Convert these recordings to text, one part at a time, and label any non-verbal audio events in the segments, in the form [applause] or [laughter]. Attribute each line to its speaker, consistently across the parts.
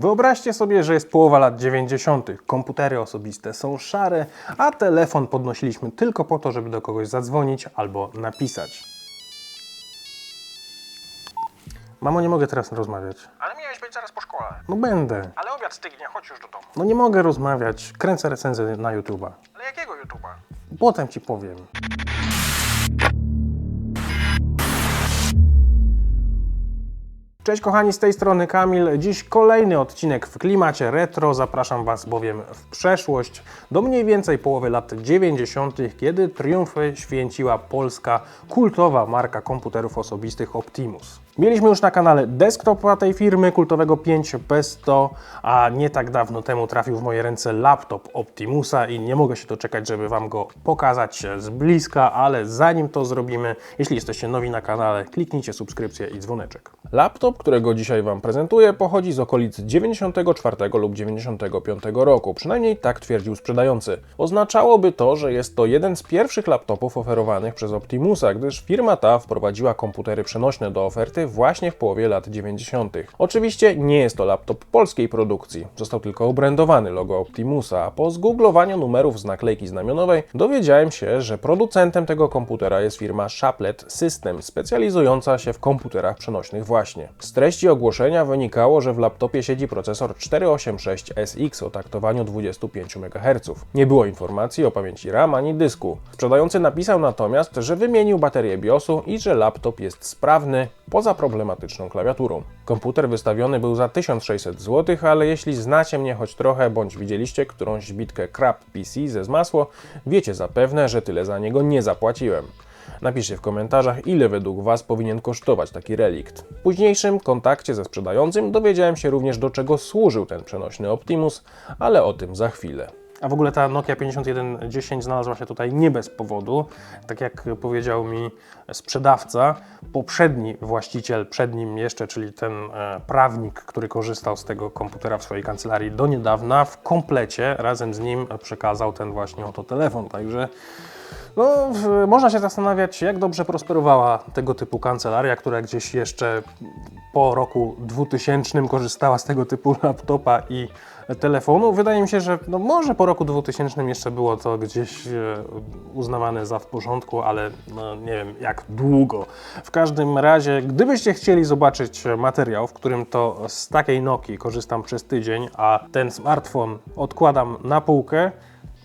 Speaker 1: Wyobraźcie sobie, że jest połowa lat 90. Komputery osobiste są szare, a telefon podnosiliśmy tylko po to, żeby do kogoś zadzwonić albo napisać. Mamo, nie mogę teraz rozmawiać.
Speaker 2: Ale miałeś być zaraz po szkole.
Speaker 1: No będę.
Speaker 2: Ale obiad stygnie, chodź już do domu.
Speaker 1: No nie mogę rozmawiać. Kręcę recenzję na YouTube'a.
Speaker 2: Ale jakiego YouTube'a?
Speaker 1: Potem ci powiem. Cześć kochani, z tej strony Kamil. Dziś kolejny odcinek w klimacie retro. Zapraszam Was bowiem w przeszłość do mniej więcej połowy lat 90., kiedy triumfy święciła polska kultowa marka komputerów osobistych Optimus. Mieliśmy już na kanale desktopa tej firmy, kultowego 5P100, a nie tak dawno temu trafił w moje ręce laptop Optimusa i nie mogę się doczekać, żeby Wam go pokazać z bliska, ale zanim to zrobimy, jeśli jesteście nowi na kanale, kliknijcie subskrypcję i dzwoneczek. Laptop, którego dzisiaj Wam prezentuję, pochodzi z okolic 94 lub 95 roku, przynajmniej tak twierdził sprzedający. Oznaczałoby to, że jest to jeden z pierwszych laptopów oferowanych przez Optimusa, gdyż firma ta wprowadziła komputery przenośne do oferty właśnie w połowie lat 90. Oczywiście nie jest to laptop polskiej produkcji, został tylko obrędowany logo Optimusa, a po zgooglowaniu numerów z naklejki znamionowej dowiedziałem się, że producentem tego komputera jest firma Chaplet System, specjalizująca się w komputerach przenośnych właśnie. Z treści ogłoszenia wynikało, że w laptopie siedzi procesor 486SX o taktowaniu 25 MHz. Nie było informacji o pamięci RAM ani dysku. Sprzedający napisał natomiast, że wymienił baterię BIOSu i że laptop jest sprawny poza problematyczną klawiaturą. Komputer wystawiony był za 1600 zł, ale jeśli znacie mnie choć trochę, bądź widzieliście którąś bitkę Crap PC ze zmasło, wiecie zapewne, że tyle za niego nie zapłaciłem. Napiszcie w komentarzach, ile według Was powinien kosztować taki relikt. W późniejszym kontakcie ze sprzedającym dowiedziałem się również, do czego służył ten przenośny Optimus, ale o tym za chwilę. A w ogóle ta Nokia 5110 znalazła się tutaj nie bez powodu. Tak jak powiedział mi sprzedawca, poprzedni właściciel przed nim jeszcze, czyli ten e, prawnik, który korzystał z tego komputera w swojej kancelarii do niedawna, w komplecie razem z nim przekazał ten właśnie oto telefon. Także no, można się zastanawiać, jak dobrze prosperowała tego typu kancelaria, która gdzieś jeszcze po roku 2000 korzystała z tego typu laptopa i telefonu. Wydaje mi się, że no może po roku 2000 jeszcze było to gdzieś e, uznawane za w porządku, ale no, nie wiem jak długo. W każdym razie, gdybyście chcieli zobaczyć materiał, w którym to z takiej Nokii korzystam przez tydzień, a ten smartfon odkładam na półkę,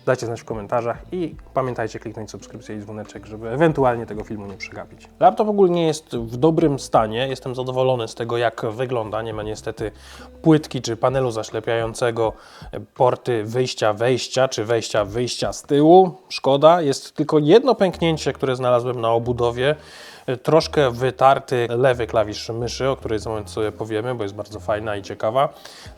Speaker 1: Dajcie znać w komentarzach i pamiętajcie kliknąć subskrypcję i dzwoneczek, żeby ewentualnie tego filmu nie przegapić. Laptop ogólnie jest w dobrym stanie. Jestem zadowolony z tego, jak wygląda. Nie ma niestety płytki czy panelu zaślepiającego, porty wyjścia, wejścia czy wejścia, wyjścia z tyłu. Szkoda. Jest tylko jedno pęknięcie, które znalazłem na obudowie. Troszkę wytarty lewy klawisz myszy, o której za moment sobie powiemy, bo jest bardzo fajna i ciekawa.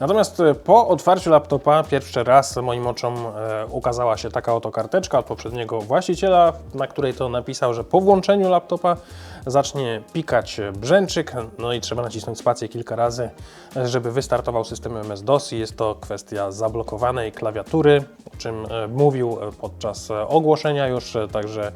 Speaker 1: Natomiast e, po otwarciu laptopa pierwszy raz moim oczom e, ukazała się taka oto karteczka od poprzedniego właściciela, na której to napisał, że po włączeniu laptopa zacznie pikać brzęczyk, no i trzeba nacisnąć spację kilka razy, żeby wystartował system MS-DOS i jest to kwestia zablokowanej klawiatury, o czym e, mówił podczas ogłoszenia już, także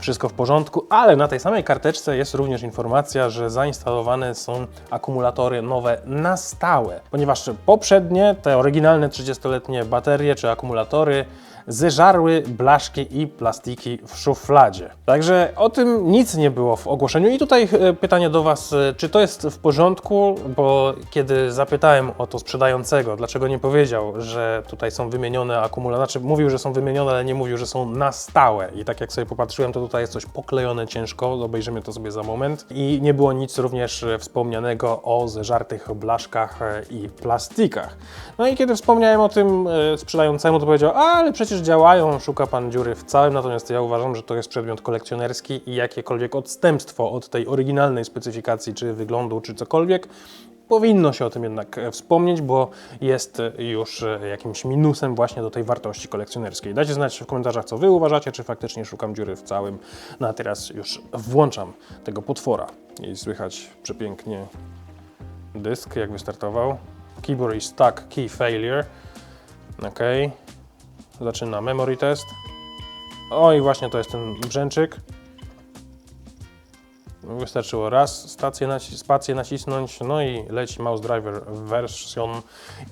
Speaker 1: wszystko w porządku, ale na tej samej karteczce jest również informacja, że zainstalowane są akumulatory nowe na stałe, ponieważ poprzednie, te oryginalne 30-letnie baterie czy akumulatory zeżarły blaszki i plastiki w szufladzie. Także o tym nic nie było w ogłoszeniu. I tutaj e, pytanie do Was, e, czy to jest w porządku? Bo kiedy zapytałem o to sprzedającego, dlaczego nie powiedział, że tutaj są wymienione akumulatory, znaczy mówił, że są wymienione, ale nie mówił, że są na stałe. I tak jak sobie popatrzyłem, to tutaj jest coś poklejone ciężko, obejrzymy to sobie za moment. I nie było nic również e, wspomnianego o zeżartych blaszkach i plastikach. No i kiedy wspomniałem o tym sprzedającemu, to powiedział, ale przecież działają, szuka pan dziury w całym, natomiast ja uważam, że to jest przedmiot kolekcjonerski i jakiekolwiek odstępstwo od tej oryginalnej specyfikacji, czy wyglądu, czy cokolwiek, powinno się o tym jednak wspomnieć, bo jest już jakimś minusem właśnie do tej wartości kolekcjonerskiej. Dajcie znać w komentarzach, co wy uważacie, czy faktycznie szukam dziury w całym. No a teraz już włączam tego potwora i słychać przepięknie dysk, jak wystartował. Keyboard is stuck, key failure. Ok. Zaczyna memory test. O i właśnie to jest ten brzęczyk. Wystarczyło raz stację naci- spację nacisnąć, no i leci mouse driver version.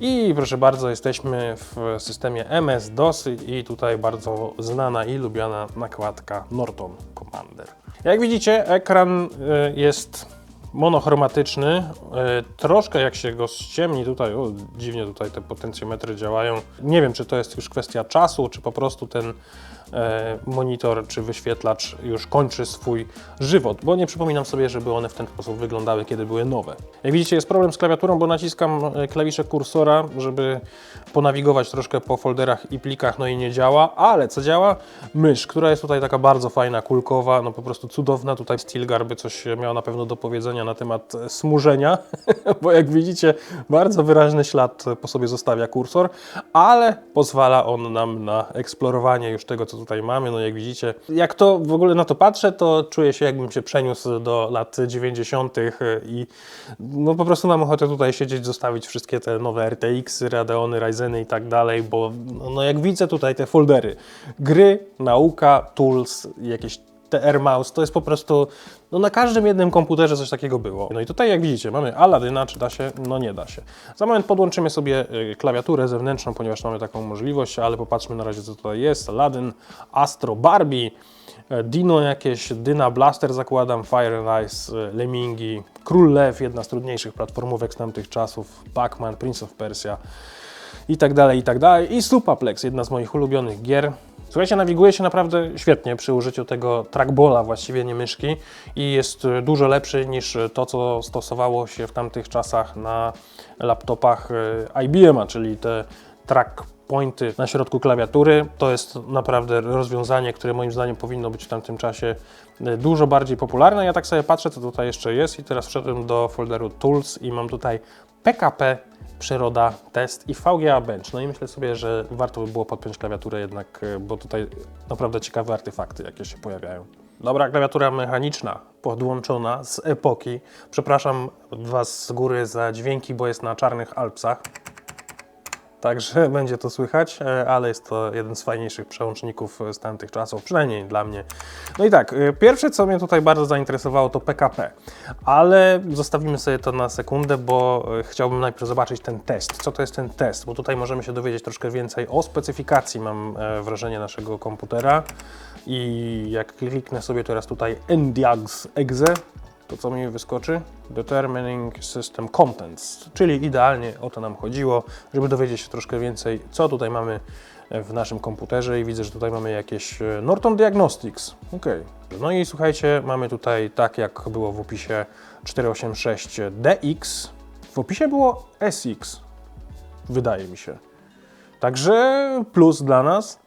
Speaker 1: I proszę bardzo, jesteśmy w systemie MS-DOS i tutaj bardzo znana i lubiana nakładka Norton Commander. Jak widzicie, ekran y, jest monochromatyczny. E, Troszkę jak się go ściemni tutaj, o dziwnie tutaj te potencjometry działają. Nie wiem, czy to jest już kwestia czasu, czy po prostu ten monitor czy wyświetlacz już kończy swój żywot, bo nie przypominam sobie, żeby one w ten sposób wyglądały, kiedy były nowe. Jak widzicie, jest problem z klawiaturą, bo naciskam e, klawisze kursora, żeby ponawigować troszkę po folderach i plikach, no i nie działa, ale co działa? Mysz, która jest tutaj taka bardzo fajna, kulkowa, no po prostu cudowna. Tutaj Stilgar by coś miał na pewno do powiedzenia na temat e, smużenia, [laughs] bo jak widzicie, bardzo wyraźny ślad po sobie zostawia kursor, ale pozwala on nam na eksplorowanie już tego, co tutaj mamy. No jak widzicie, jak to w ogóle na to patrzę, to czuję się jakbym się przeniósł do lat 90. i no po prostu mam ochotę tutaj siedzieć, zostawić wszystkie te nowe RTX, Radeony, Ryzeny i tak dalej, bo no, no jak widzę tutaj te foldery, gry, nauka, tools, jakieś TR Mouse, to jest po prostu, no na każdym jednym komputerze coś takiego było. No i tutaj jak widzicie, mamy Aladyna, czy da się? No nie da się. Za moment podłączymy sobie y, klawiaturę zewnętrzną, ponieważ mamy taką możliwość, ale popatrzmy na razie co tutaj jest. Aladdin, Astro, Barbie, e, Dino jakieś, Dyna Blaster zakładam, Fire Ice, e, Lemmingi, Król Lew, jedna z trudniejszych platformówek z tamtych czasów, Pac-Man, Prince of Persia i tak dalej, i tak dalej. I Supaplex, jedna z moich ulubionych gier. Słuchajcie, nawiguje się naprawdę świetnie przy użyciu tego trackballa, właściwie nie myszki i jest e, dużo lepszy niż to, co stosowało się w tamtych czasach na laptopach e, IBM-a, czyli te track pointy na środku klawiatury. To jest naprawdę rozwiązanie, które moim zdaniem powinno być w tamtym czasie e, dużo bardziej popularne. Ja tak sobie patrzę, co tutaj jeszcze jest i teraz wszedłem do folderu Tools i mam tutaj PKP Przyroda, test i VGA Bench. No i myślę sobie, że warto by było podpiąć klawiaturę jednak, e, bo tutaj naprawdę ciekawe artefakty jakie się pojawiają. Dobra, klawiatura mechaniczna podłączona z epoki. Przepraszam Was z góry za dźwięki, bo jest na czarnych Alpsach. Także [laughs] będzie to słychać, e, ale jest to jeden z fajniejszych przełączników z tamtych czasów, przynajmniej dla mnie. No i tak, e, pierwsze co mnie tutaj bardzo zainteresowało to PKP, ale zostawimy sobie to na sekundę, bo e, chciałbym najpierw zobaczyć ten test. Co to jest ten test? Bo tutaj możemy się dowiedzieć troszkę więcej o specyfikacji, mam e, wrażenie, naszego komputera. I jak kliknę sobie teraz tutaj NDIAGS EXE, to co mi wyskoczy? Determining System Contents, czyli idealnie o to nam chodziło, żeby dowiedzieć się troszkę więcej, co tutaj mamy w naszym komputerze i widzę, że tutaj mamy jakieś e, Norton Diagnostics. Ok. No i słuchajcie, mamy tutaj tak jak było w opisie 486DX, w opisie było SX, wydaje mi się. Także plus dla nas.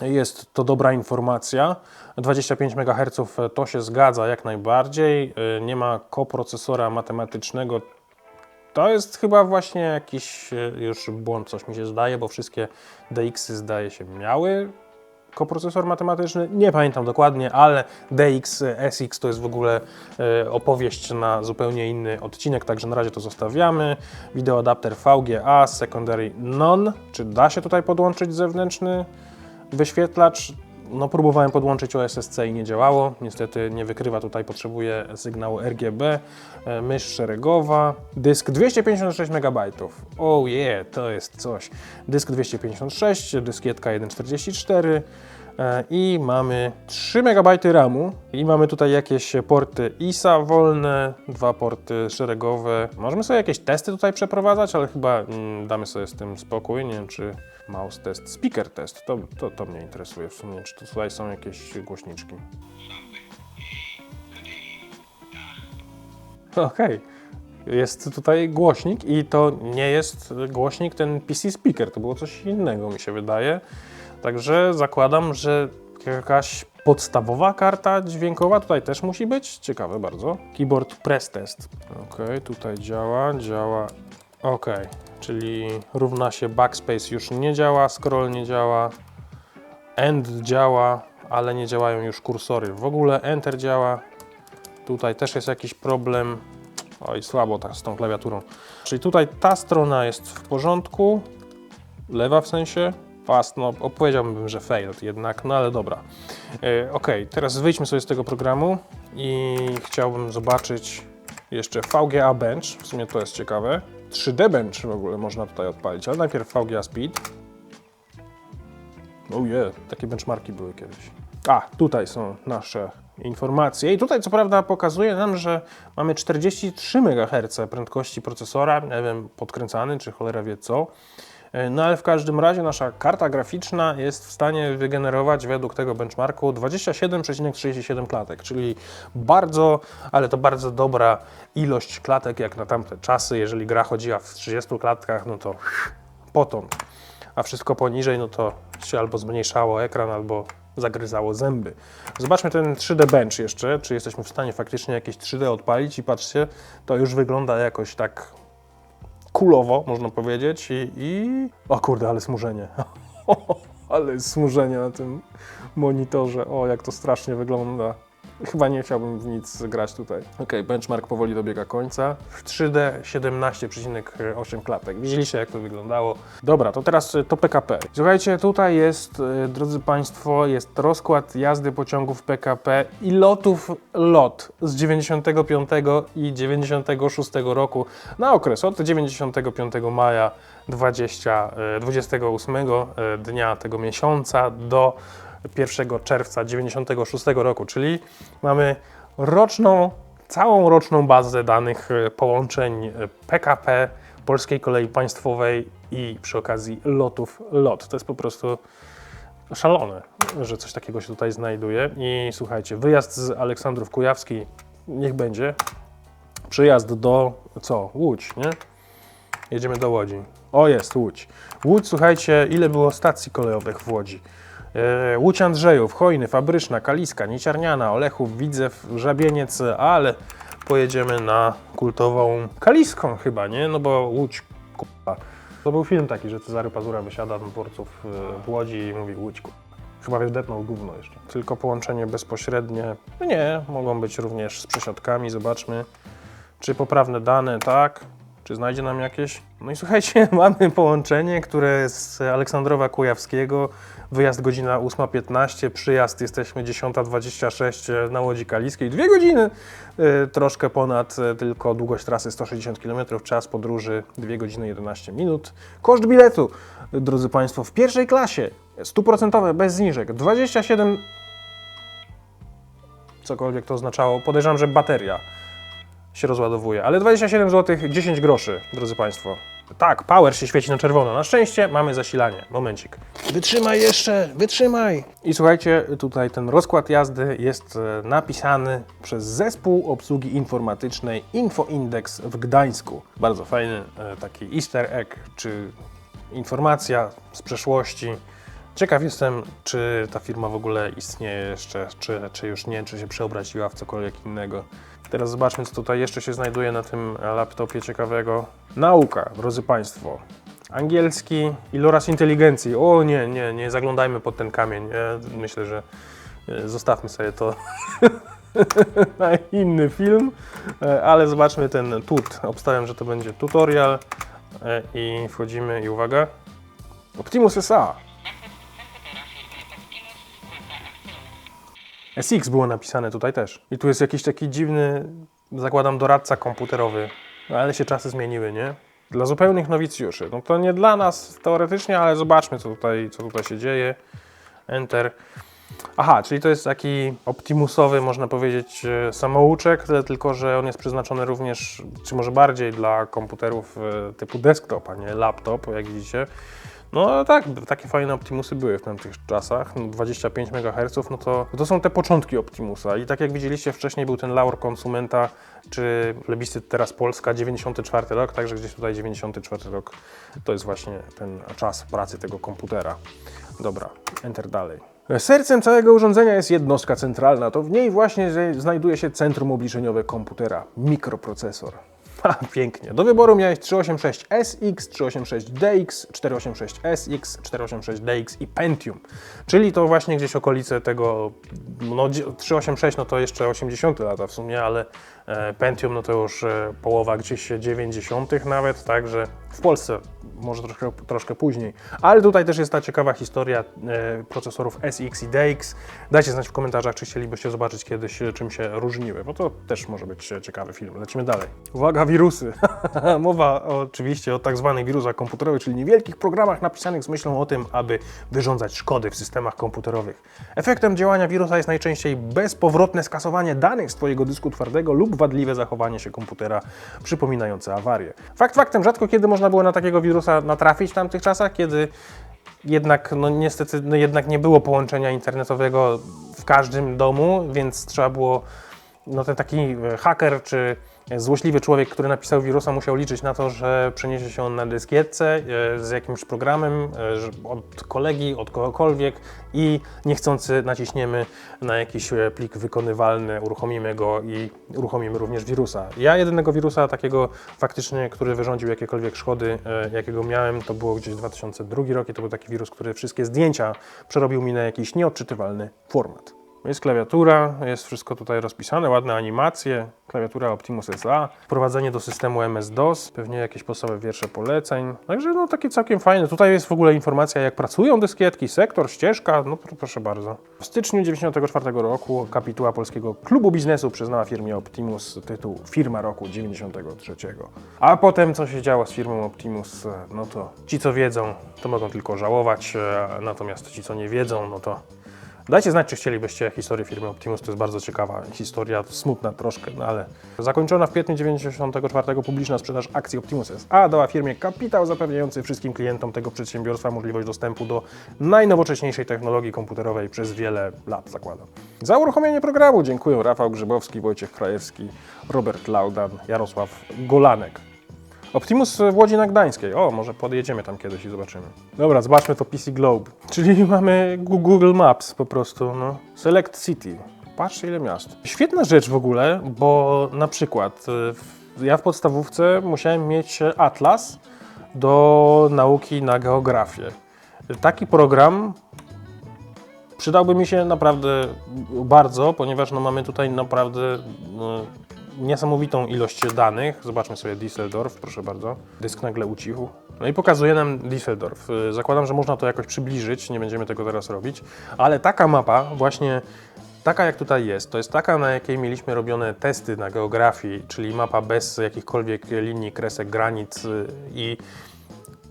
Speaker 1: Jest to dobra informacja. 25 MHz to się zgadza jak najbardziej. Y, Nie ma koprocesora matematycznego. To jest chyba właśnie jakiś y, już błąd, coś mi się zdaje, bo wszystkie DX-y zdaje się miały koprocesor matematyczny. Nie pamiętam dokładnie, ale DX, SX to jest w ogóle opowieść na zupełnie inny odcinek, także na razie to zostawiamy. Wideoadapter VGA, secondary none. Czy da się tutaj podłączyć zewnętrzny wyświetlacz? No, próbowałem podłączyć OSSC i nie działało. Niestety nie wykrywa tutaj, potrzebuje sygnału RGB. E, Mysz szeregowa. Dysk 256 MB. Oh yeah, to jest coś. Dysk 256, dyskietka 1.44 e, i mamy 3 MB RAMu i mamy tutaj jakieś porty ISA wolne, dwa porty szeregowe. Możemy sobie jakieś testy tutaj przeprowadzać, ale chyba mm, damy sobie z tym spokój. Nie wiem, czy mouse test, speaker test, to, to, to mnie interesuje w sumie, czy tutaj są jakieś głośniczki. Okej. Jest tutaj głośnik i to nie jest głośnik ten PC speaker, to było coś innego mi się wydaje. Także zakładam, że jakaś podstawowa karta dźwiękowa tutaj też musi być. Ciekawe bardzo. Keyboard press test. Ok, tutaj działa, działa. Ok, czyli równa się backspace już nie działa, scroll nie działa, end działa, ale nie działają już kursory. W ogóle enter działa. Tutaj też jest jakiś problem. Oj, słabo tak z tą klawiaturą. Czyli tutaj ta strona jest w porządku, lewa w sensie, fast, no powiedziałbym, że failed jednak, no ale dobra. E, ok, teraz wyjdźmy sobie z tego programu I chciałbym zobaczyć jeszcze VGA Bench, w sumie to jest ciekawe. 3D Bench w ogóle można tutaj odpalić, ale najpierw VGA Speed. Oh yeah, takie benchmarki były kiedyś. A, tutaj są nasze informacje. I tutaj co prawda pokazuje nam, że mamy 43 MHz prędkości procesora, nie wiem, podkręcany czy cholera wie co. E, No ale w każdym razie nasza karta graficzna jest w stanie wygenerować według tego benchmarku 27,37 klatek, czyli bardzo, ale to bardzo dobra ilość klatek jak na tamte czasy. Jeżeli gra chodziła w 30 klatkach, no to potąd a wszystko poniżej, no to się albo zmniejszało ekran, albo zagryzało zęby. Zobaczmy ten 3D Bench jeszcze, czy jesteśmy w stanie faktycznie jakieś 3D odpalić i patrzcie, to już wygląda jakoś tak kulowo, można powiedzieć i... i... O kurde, ale smużenie. [laughs] ale smużenie na tym monitorze. O, jak to strasznie wygląda. Chyba nie chciałbym w nic grać tutaj. Ok, benchmark powoli dobiega końca. W 3D 17,8 klatek. Widzieliście jak to wyglądało. Dobra, to teraz y, to PKP. Słuchajcie, tutaj jest, y, drodzy Państwo, jest rozkład jazdy pociągów PKP i lotów LOT z 95 i 96 roku na okres od 95 maja 20, y, 28 y, dnia tego miesiąca do 1 czerwca 96 roku, czyli mamy roczną, całą roczną bazę danych e, połączeń e, PKP, Polskiej Kolei Państwowej i przy okazji lotów LOT. To jest po prostu szalone, że coś takiego się tutaj znajduje. I słuchajcie, wyjazd z Aleksandrów Kujawski niech będzie. Przyjazd do co? Łódź, nie? Jedziemy do Łodzi. O, jest Łódź. Łódź, słuchajcie, ile było stacji kolejowych w Łodzi? E, Łódź Andrzejów, Hojny, Fabryczna, Kaliska, Nieciarniana, Olechów, Widzew, Żabieniec, ale pojedziemy na kultową Kaliską chyba, nie? No bo Łódź, k***a. To był film taki, że Cezary Pazura wysiada na dworców e, w Łodzi i mówi Łódź, k***a. Chyba wdepnął gówno jeszcze. Tylko połączenie bezpośrednie. No nie, mogą być również z przesiadkami, zobaczmy. Czy poprawne dane, tak. Czy znajdzie nam jakieś? No i słuchajcie, [laughs] mamy połączenie, które z Aleksandrowa Kujawskiego. Wyjazd godzina 8.15, przyjazd jesteśmy 10.26 na Łodzi Kaliskiej. Dwie godziny, y, troszkę ponad, y, tylko długość trasy 160 km, czas podróży 2 godziny 11 minut. Koszt biletu, drodzy Państwo, w pierwszej klasie, stuprocentowe, bez zniżek, 27... Cokolwiek to oznaczało, podejrzewam, że bateria się rozładowuje. Ale 27 zł 10 groszy, drodzy Państwo. Tak, power się świeci na czerwono. Na szczęście mamy zasilanie. Momencik. Wytrzymaj jeszcze, wytrzymaj. I słuchajcie, tutaj ten rozkład jazdy jest e, napisany przez zespół obsługi informatycznej InfoIndex w Gdańsku. Bardzo fajny e, taki easter egg, czy informacja z przeszłości. Ciekaw jestem, czy ta firma w ogóle istnieje jeszcze, czy, czy już nie, czy się przeobraziła w cokolwiek innego. Teraz zobaczmy, co tutaj jeszcze się znajduje na tym laptopie ciekawego. Nauka, drodzy Państwo. Angielski, iloraz inteligencji. O nie, nie, nie zaglądajmy pod ten kamień. Myślę, że e, zostawmy sobie to [laughs] na inny film, E, ale zobaczmy ten tut. Obstawiam, że to będzie tutorial E, i wchodzimy i uwaga. Optimus SA. SX było napisane tutaj też. I tu jest jakiś taki dziwny, zakładam, doradca komputerowy. No, ale się czasy zmieniły, nie? Dla zupełnych nowicjuszy. No to nie dla nas teoretycznie, ale zobaczmy, co tutaj, co tutaj się dzieje. Enter. Aha, czyli to jest taki optimusowy, można powiedzieć, e, samouczek, tylko, że on jest przeznaczony również, czy może bardziej dla komputerów e, typu desktop, a nie laptop, jak widzicie. No tak, takie fajne Optimusy były w tamtych czasach, no 25 MHz, no to to są te początki Optimusa i tak jak widzieliście wcześniej był ten laur konsumenta, czy plebiscyt teraz Polska, 94 rok, także gdzieś tutaj 94 rok to jest właśnie ten czas pracy tego komputera. Dobra, enter dalej. Sercem całego urządzenia jest jednostka centralna, to w niej właśnie znajduje się centrum obliczeniowe komputera, mikroprocesor. Ha, pięknie. Do wyboru miałeś 386SX, 386DX, 486SX, 486DX i Pentium. Czyli to właśnie gdzieś okolice tego, no dzie- 386 no to jeszcze 80 lata w sumie, ale E, Pentium no to już e, połowa gdzieś 90. nawet, także w Polsce może troszkę, troszkę później. Ale tutaj też jest ta ciekawa historia e, procesorów SX i DX. Dajcie znać w komentarzach, czy chcielibyście zobaczyć kiedyś, e, czym się różniły, bo to też może być e, ciekawy film. Lecimy dalej. Uwaga, wirusy. [laughs] Mowa oczywiście o tak zwanych wirusach komputerowych, czyli niewielkich programach napisanych z myślą o tym, aby wyrządzać szkody w systemach komputerowych. Efektem działania wirusa jest najczęściej bezpowrotne skasowanie danych z Twojego dysku twardego lub wadliwe zachowanie się komputera przypominające awarię. Fakt faktem, rzadko kiedy można było na takiego wirusa natrafić w tamtych czasach, kiedy jednak, no niestety, no jednak nie było połączenia internetowego w każdym domu, więc trzeba było, no ten taki e, haker czy złośliwy człowiek, który napisał wirusa, musiał liczyć na to, że przeniesie się on na dyskietce e, z jakimś programem e, od kolegi, od kogokolwiek i niechcący naciśniemy na jakiś e, plik wykonywalny, uruchomimy go i uruchomimy również wirusa. Ja jedynego wirusa takiego faktycznie, który wyrządził jakiekolwiek szkody, jakiego miałem, to było gdzieś 2002 rok i to był taki wirus, który wszystkie zdjęcia przerobił mi na jakiś nieodczytywalny format. Jest klawiatura, jest wszystko tutaj rozpisane, ładne animacje, klawiatura Optimus SA, wprowadzenie do systemu MS-DOS, pewnie jakieś podstawowe wiersze poleceń. Także no takie całkiem fajne. Tutaj jest w ogóle informacja jak pracują dyskietki, sektor, ścieżka, no pr- proszę bardzo. W styczniu 1994 roku kapituła Polskiego Klubu Biznesu przyznała firmie Optimus tytuł Firma Roku 93. A potem co się działo z firmą Optimus, no to ci co wiedzą, to mogą tylko żałować, e, natomiast ci co nie wiedzą, no to Dajcie znać, czy chcielibyście historię firmy Optimus, to jest bardzo ciekawa historia, smutna troszkę, no ale zakończona w kwietniu 1994 publiczna sprzedaż akcji Optimus SA dała firmie kapitał zapewniający wszystkim klientom tego przedsiębiorstwa możliwość dostępu do najnowocześniejszej technologii komputerowej przez wiele lat, zakładam. Za uruchomienie programu dziękuję Rafał Grzybowski, Wojciech Krajewski, Robert Laudan, Jarosław Golanek. Optimus w Łodzi na Gdańskiej. O, może podjedziemy tam kiedyś i zobaczymy. Dobra, zobaczmy to PC Globe. Czyli [laughs] mamy Google Maps po prostu, no. Select City. Patrzcie ile miast. Świetna rzecz w ogóle, bo na przykład w- ja w podstawówce musiałem mieć atlas do nauki na geografię. Taki program przydałby mi się naprawdę bardzo, ponieważ no, mamy tutaj naprawdę no, niesamowitą ilość danych. Zobaczmy sobie Düsseldorf, proszę bardzo. Dysk nagle ucichł. No i pokazuje nam Düsseldorf. Y, Zakładam, że można to jakoś przybliżyć, nie będziemy tego teraz robić, ale taka mapa właśnie Taka jak tutaj jest, to jest taka, na jakiej mieliśmy robione testy na geografii, czyli mapa bez jakichkolwiek linii, kresek, granic y, i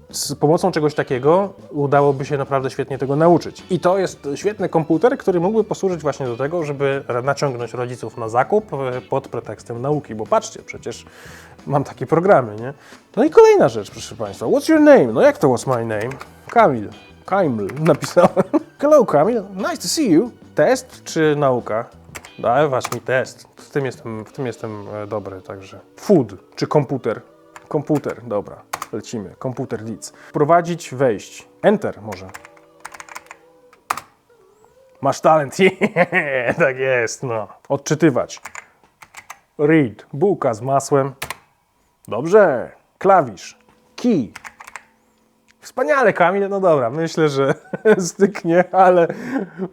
Speaker 1: z pomocą czegoś takiego udałoby się naprawdę świetnie tego nauczyć. I to jest świetny komputer, który mógłby posłużyć właśnie do tego, żeby naciągnąć rodziców na zakup e, pod pretekstem nauki, bo patrzcie, przecież mam takie programy, nie? No i kolejna rzecz, proszę Państwa. What's your name? No jak to what's my name? Kamil. Kamil [laughs] napisałem. Hello Kamil, nice to see you. Test czy nauka? Dawać mi test. W tym jestem, w tym jestem e, dobry, także. Food czy komputer? Komputer, dobra. Lecimy. Komputer Leads. Wprowadzić, wejść. Enter może. Masz talent. [laughs] tak jest, no. Odczytywać. Read. Bułka z masłem. Dobrze. Klawisz. Key. Wspaniale, Kamil. No dobra, myślę, że [laughs] styknie, ale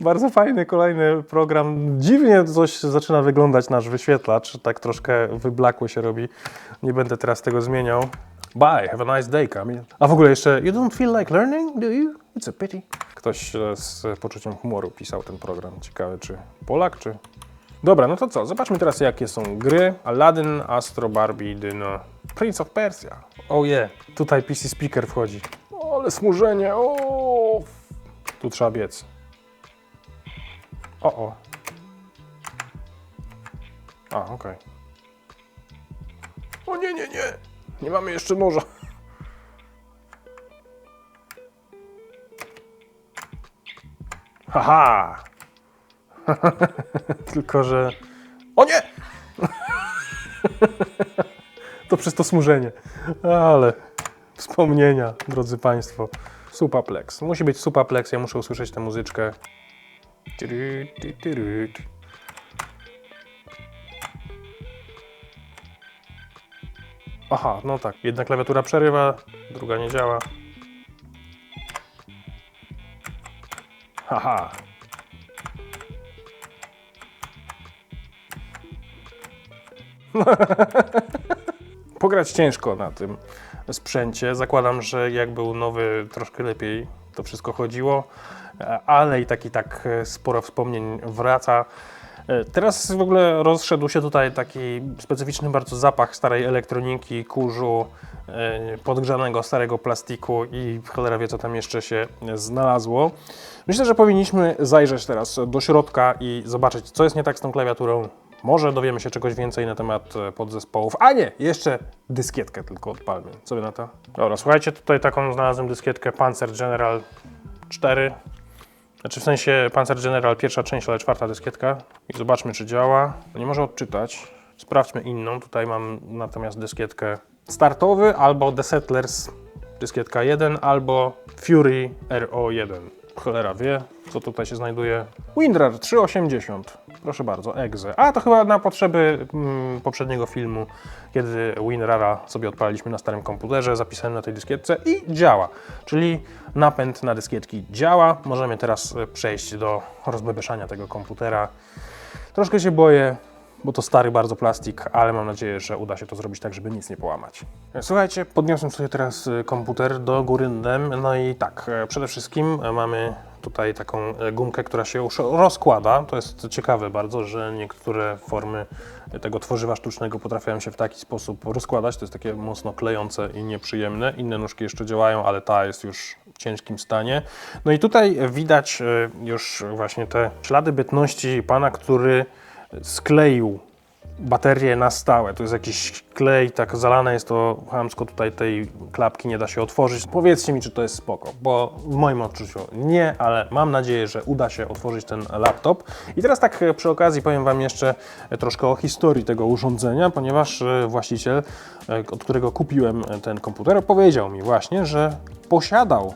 Speaker 1: bardzo fajny kolejny program. Dziwnie coś zaczyna wyglądać nasz wyświetlacz. Tak troszkę wyblakły się robi. Nie będę teraz tego zmieniał. Bye, have a nice day, Kamil. A w ogóle jeszcze, you don't feel like learning, do you? It's a pity. Ktoś e, z poczuciem humoru pisał ten program. Ciekawe, czy Polak, czy... Dobra, no to co? Zobaczmy teraz, jakie są gry. Aladdin, Astro, Barbie, Dyno, Prince of Persia. Oh yeah, tutaj PC Speaker wchodzi. O, ale smużenie, o! Tu trzeba biec. O, o. A, okej. O nie, nie, nie! Nie mamy jeszcze noża. Haha! [laughs] Tylko, że... O nie! [laughs] to przez to smużenie. Ale wspomnienia, drodzy Państwo. Supaplex. Musi być Supaplex, ja muszę usłyszeć tę muzyczkę. Tyry, ty, Aha, no tak. Jedna klawiatura przerywa, druga nie działa. Haha. [laughs] Pograć ciężko na tym sprzęcie. Zakładam, że jak był nowy, troszkę lepiej to wszystko chodziło, e, ale i tak i tak e, sporo wspomnień wraca. E, Teraz w ogóle rozszedł się tutaj taki specyficzny bardzo zapach starej elektroniki, kurzu, e, podgrzanego starego plastiku i cholera wie co tam jeszcze się znalazło. Myślę, że powinniśmy zajrzeć teraz do środka i zobaczyć co jest nie tak z tą klawiaturą. Może dowiemy się czegoś więcej na temat e, podzespołów. A nie, jeszcze dyskietkę tylko odpalmy. Co wy na to? Dobra, słuchajcie, tutaj taką znalazłem dyskietkę Panzer General 4. Znaczy w sensie Panzer General pierwsza część, ale czwarta dyskietka. I zobaczmy, czy działa. Nie może odczytać. Sprawdźmy inną. Tutaj mam natomiast dyskietkę startowy albo The Settlers dyskietka 1 albo Fury RO1. Cholera wie, co tutaj się znajduje. WinRAR 380. Proszę bardzo, exe. A to chyba na potrzeby mm, poprzedniego filmu, kiedy WinRARa sobie odpaliliśmy na starym komputerze, zapisałem na tej dyskietce i działa. Czyli napęd na dyskietki działa. Możemy teraz e, przejść do rozbebeszania tego komputera. Troszkę się boję, bo to stary bardzo plastik, ale mam nadzieję, że uda się to zrobić tak, żeby nic nie połamać. Słuchajcie, podniosłem sobie teraz y, komputer do góry dnem, no i tak, e, przede wszystkim e, mamy tutaj taką e, gumkę, która się już rozkłada. To jest ciekawe bardzo, że niektóre formy tego tworzywa sztucznego potrafią się w taki sposób rozkładać. To jest takie mocno klejące i nieprzyjemne. Inne nóżki jeszcze działają, ale ta jest już w ciężkim stanie. No i tutaj widać e, już właśnie te ślady bytności pana, który skleił baterię na stałe. To jest jakiś klej, tak zalane jest to chamsko, tutaj tej klapki nie da się otworzyć. Powiedzcie mi, czy to jest spoko, bo w moim odczuciu nie, ale mam nadzieję, że uda się otworzyć ten laptop. I teraz tak e, przy okazji powiem Wam jeszcze e, troszkę o historii tego urządzenia, ponieważ e, właściciel, od którego kupiłem ten komputer, powiedział mi właśnie, że posiadał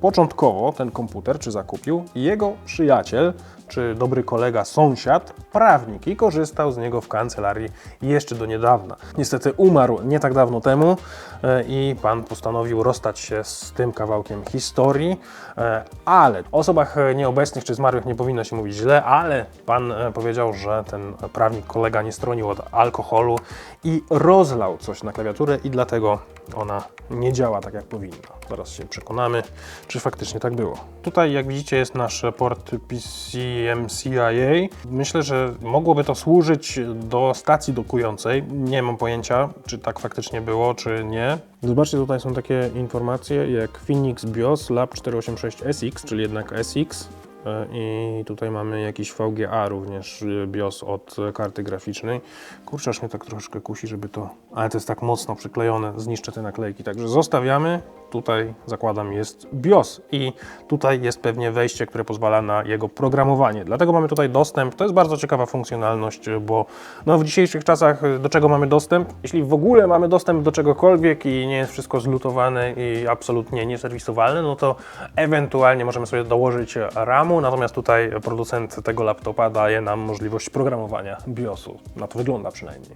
Speaker 1: Początkowo ten komputer, czy zakupił, jego przyjaciel, czy dobry kolega, sąsiad, prawnik i korzystał z niego w kancelarii jeszcze do niedawna. Niestety umarł nie tak dawno temu e, i pan postanowił rozstać się z tym kawałkiem historii, e, ale o osobach nieobecnych czy zmarłych nie powinno się mówić źle, ale pan e, powiedział, że ten prawnik, kolega nie stronił od alkoholu i rozlał coś na klawiaturę i dlatego ona nie działa tak jak powinna. Zaraz się przekonamy, czy faktycznie tak było. Tutaj jak widzicie jest nasz port PCMCIA. Myślę, że mogłoby to służyć do stacji dokującej. Nie mam pojęcia, czy tak faktycznie było, czy nie. Zobaczcie, tutaj są takie informacje jak Phoenix BIOS Lab 486SX, czyli jednak SX. E, I tutaj mamy jakiś VGA również, y, BIOS od e, karty graficznej. Kurczę, aż mnie tak troszkę kusi, żeby to... Ale to jest tak mocno przyklejone, zniszczę te naklejki. Także zostawiamy. Tutaj, zakładam, jest BIOS i tutaj jest pewnie wejście, które pozwala na jego programowanie. Dlatego mamy tutaj dostęp. To jest bardzo ciekawa funkcjonalność, bo no, w dzisiejszych czasach do czego mamy dostęp? Jeśli w ogóle mamy dostęp do czegokolwiek i nie jest wszystko zlutowane i absolutnie nieserwisowalne, no to ewentualnie możemy sobie dołożyć RAMu, natomiast tutaj producent tego laptopa daje nam możliwość programowania BIOSu. Na to wygląda przynajmniej.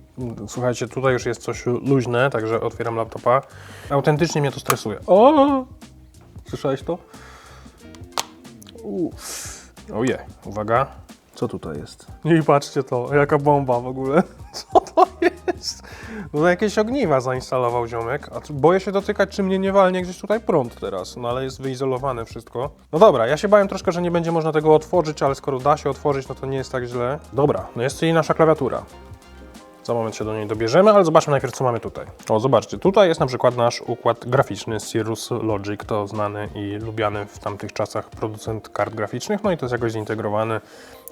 Speaker 1: Słuchajcie, tutaj już jest coś luźne, także otwieram laptopa. Autentycznie mnie to stresuje. O! Słyszałeś to? Oje, uwaga. Co tutaj jest? I patrzcie to, jaka bomba w ogóle. [laughs] Co to jest? No jakieś ogniwa zainstalował ziomek, a boję się dotykać, czy mnie nie walnie gdzieś tutaj prąd teraz, no ale jest wyizolowane wszystko. No dobra, ja się bałem troszkę, że nie będzie można tego otworzyć, ale skoro da się otworzyć, no to nie jest tak źle. Dobra, no jest i nasza klawiatura. Za moment się do niej dobierzemy, ale zobaczmy najpierw, co mamy tutaj. O, zobaczcie, tutaj jest na przykład nasz układ graficzny Cirrus Logic, to znany i lubiany w tamtych czasach producent kart graficznych, no i to jest jakoś zintegrowane.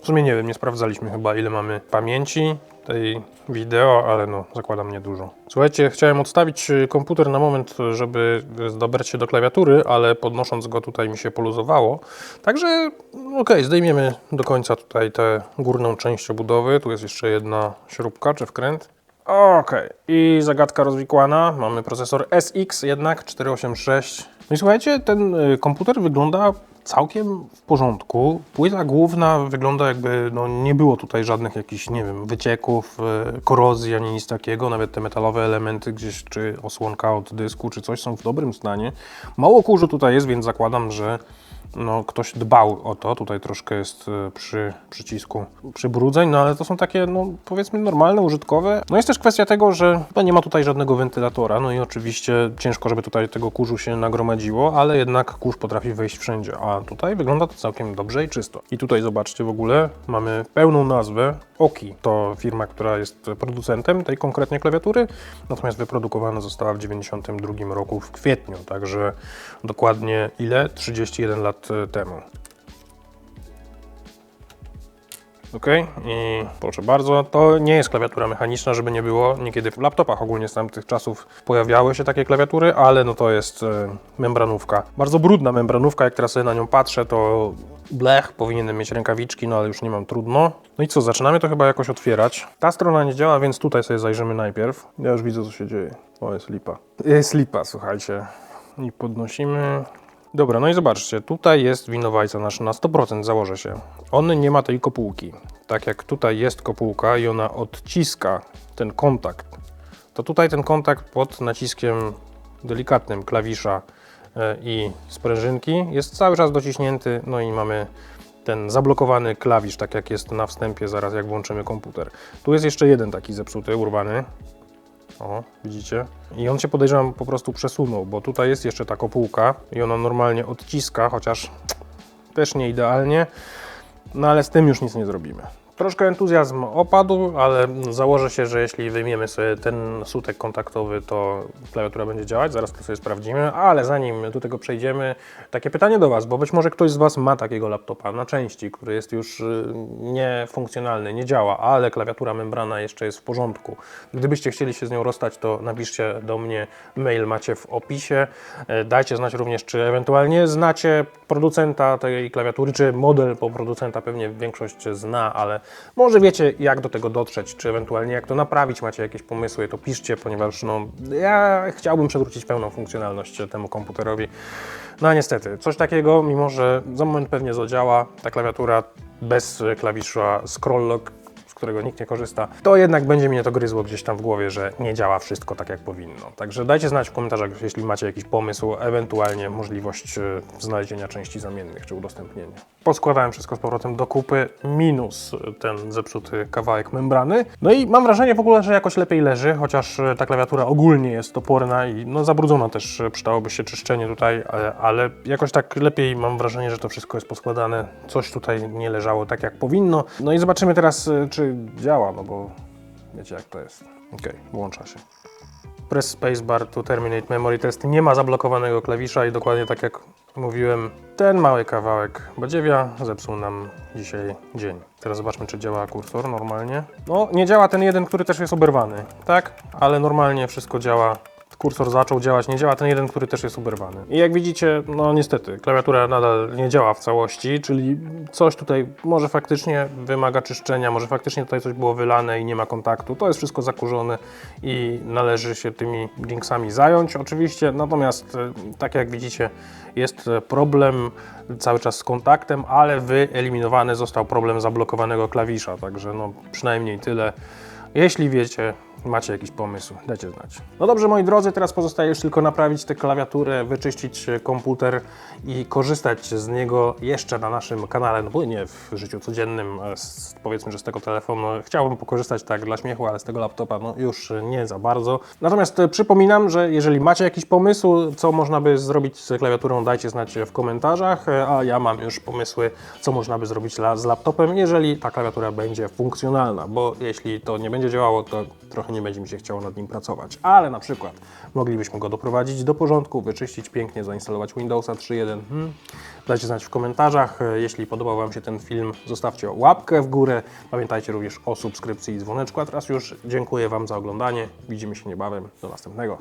Speaker 1: W sumie nie wiem, nie sprawdzaliśmy chyba, ile mamy pamięci tej wideo, ale no, zakładam niedużo. Słuchajcie, chciałem odstawić y, komputer na moment, żeby dobrać się do klawiatury, ale podnosząc go tutaj mi się poluzowało. Także, okej, zdejmiemy do końca tutaj tę górną część obudowy. Tu jest jeszcze jedna śrubka czy wkręt. Okej, i zagadka rozwikłana. Mamy procesor SX jednak 486. No i słuchajcie, ten y, komputer wygląda całkiem w porządku. Płyta główna wygląda jakby no, nie było tutaj żadnych jakichś, nie wiem, wycieków, e, korozji ani nic takiego. Nawet te metalowe elementy gdzieś, czy osłonka od dysku, czy coś są w dobrym stanie. Mało kurzu tutaj jest, więc zakładam, że no, ktoś dbał o to. Tutaj troszkę jest e, przy przycisku przybrudzeń, no ale to są takie, no powiedzmy, normalne, użytkowe. No jest też kwestia tego, że chyba nie ma tutaj żadnego wentylatora, no i oczywiście ciężko, żeby tutaj tego kurzu się nagromadziło, ale jednak kurz potrafi wejść wszędzie, a tutaj wygląda to całkiem dobrze i czysto. I tutaj zobaczcie w ogóle, mamy pełną nazwę Oki. To firma, która jest producentem tej konkretnie klawiatury, natomiast wyprodukowana została w 92 roku w kwietniu, także dokładnie ile? 31 lat temu. Ok, i proszę bardzo, to nie jest klawiatura mechaniczna, żeby nie było. Niekiedy w laptopach ogólnie z tamtych czasów pojawiały się takie klawiatury, ale no to jest e, membranówka. Bardzo brudna membranówka, jak teraz sobie na nią patrzę, to blech, powinienem mieć rękawiczki, no ale już nie mam, trudno. No i co, zaczynamy to chyba jakoś otwierać. Ta strona nie działa, więc tutaj sobie zajrzymy najpierw. Ja już widzę, co się dzieje. O, jest lipa. Jest lipa, słuchajcie. I podnosimy. Dobra, no i zobaczcie, tutaj jest winowajca nasz na 100%, założę się. On nie ma tej kopułki. Tak jak tutaj jest kopułka i ona odciska ten kontakt, to tutaj ten kontakt pod naciskiem delikatnym klawisza e, i sprężynki jest cały czas dociśnięty, no i mamy ten zablokowany klawisz, tak jak jest na wstępie, zaraz jak włączymy komputer. Tu jest jeszcze jeden taki zepsuty, urwany. O, widzicie? I on się podejrzewam po prostu przesunął, bo tutaj jest jeszcze ta kopułka i ona normalnie odciska, chociaż też nie idealnie, no ale z tym już nic nie zrobimy. Troszkę entuzjazm opadł, ale założę się, że jeśli wyjmiemy sobie ten sutek kontaktowy, to klawiatura będzie działać. Zaraz to sobie sprawdzimy, ale zanim do tego przejdziemy, takie pytanie do Was, bo być może ktoś z Was ma takiego laptopa na części, który jest już y, niefunkcjonalny, nie działa, ale klawiatura membrana jeszcze jest w porządku. Gdybyście chcieli się z nią rozstać, to napiszcie do mnie, mail macie w opisie. E, Dajcie znać również, czy ewentualnie znacie producenta tej klawiatury, czy model, bo producenta pewnie większość zna, ale może wiecie, jak do tego dotrzeć, czy ewentualnie jak to naprawić, macie jakieś pomysły, to piszcie, ponieważ no, ja chciałbym przywrócić pełną funkcjonalność temu komputerowi. No a niestety, coś takiego, mimo że za moment pewnie zadziała, ta klawiatura bez klawisza scroll lock, którego nikt nie korzysta, to jednak będzie mnie to gryzło gdzieś tam w głowie, że nie działa wszystko tak, jak powinno. Także dajcie znać w komentarzach, jeśli macie jakiś pomysł, ewentualnie możliwość e, znalezienia części zamiennych czy udostępnienia. Poskładałem wszystko z powrotem do kupy, minus ten zepsuty kawałek membrany. No i mam wrażenie w ogóle, że jakoś lepiej leży, chociaż e, ta klawiatura ogólnie jest toporna i no zabrudzona też, e, przydałoby się czyszczenie tutaj, ale, ale jakoś tak lepiej mam wrażenie, że to wszystko jest poskładane. Coś tutaj nie leżało tak, jak powinno. No i zobaczymy teraz, czy działa, no bo wiecie jak to jest. Ok, włącza się. Press spacebar to terminate memory test. Nie ma zablokowanego klawisza i dokładnie tak jak mówiłem, ten mały kawałek badziewia zepsuł nam dzisiaj dzień. Teraz zobaczmy, czy działa kursor normalnie. No, nie działa ten jeden, który też jest oberwany, tak? Ale normalnie wszystko działa. Kursor zaczął działać, nie działa ten jeden, który też jest oberwany. I jak widzicie, no niestety, klawiatura nadal nie działa w całości, czyli coś tutaj może faktycznie wymaga czyszczenia, może faktycznie tutaj coś było wylane i nie ma kontaktu. To jest wszystko zakurzone i należy się tymi linksami zająć oczywiście. Natomiast e, tak jak widzicie, jest e, problem cały czas z kontaktem, ale wyeliminowany został problem zablokowanego klawisza, także no przynajmniej tyle. Jeśli wiecie, macie jakiś pomysł, dajcie znać. No dobrze, moi drodzy, teraz pozostaje już tylko naprawić tę klawiaturę, wyczyścić e, komputer i korzystać z niego jeszcze na naszym kanale, no bo nie w życiu codziennym, z, powiedzmy, że z tego telefonu chciałbym pokorzystać tak dla śmiechu, ale z tego laptopa no już nie za bardzo. Natomiast e, przypominam, że jeżeli macie jakiś pomysł, co można by zrobić z klawiaturą, dajcie znać w komentarzach, e, a ja mam już pomysły, co można by zrobić z laptopem, jeżeli ta klawiatura będzie funkcjonalna, bo jeśli to nie będzie działało, to trochę nie będzie mi się chciało nad nim pracować. Ale na przykład moglibyśmy go doprowadzić do porządku, wyczyścić pięknie, zainstalować Windowsa 3.1. Hmm. Dajcie znać w komentarzach. E, Jeśli podobał Wam się ten film, zostawcie łapkę w górę. Pamiętajcie również o subskrypcji i dzwoneczku. A teraz już dziękuję Wam za oglądanie. Widzimy się niebawem. Do następnego.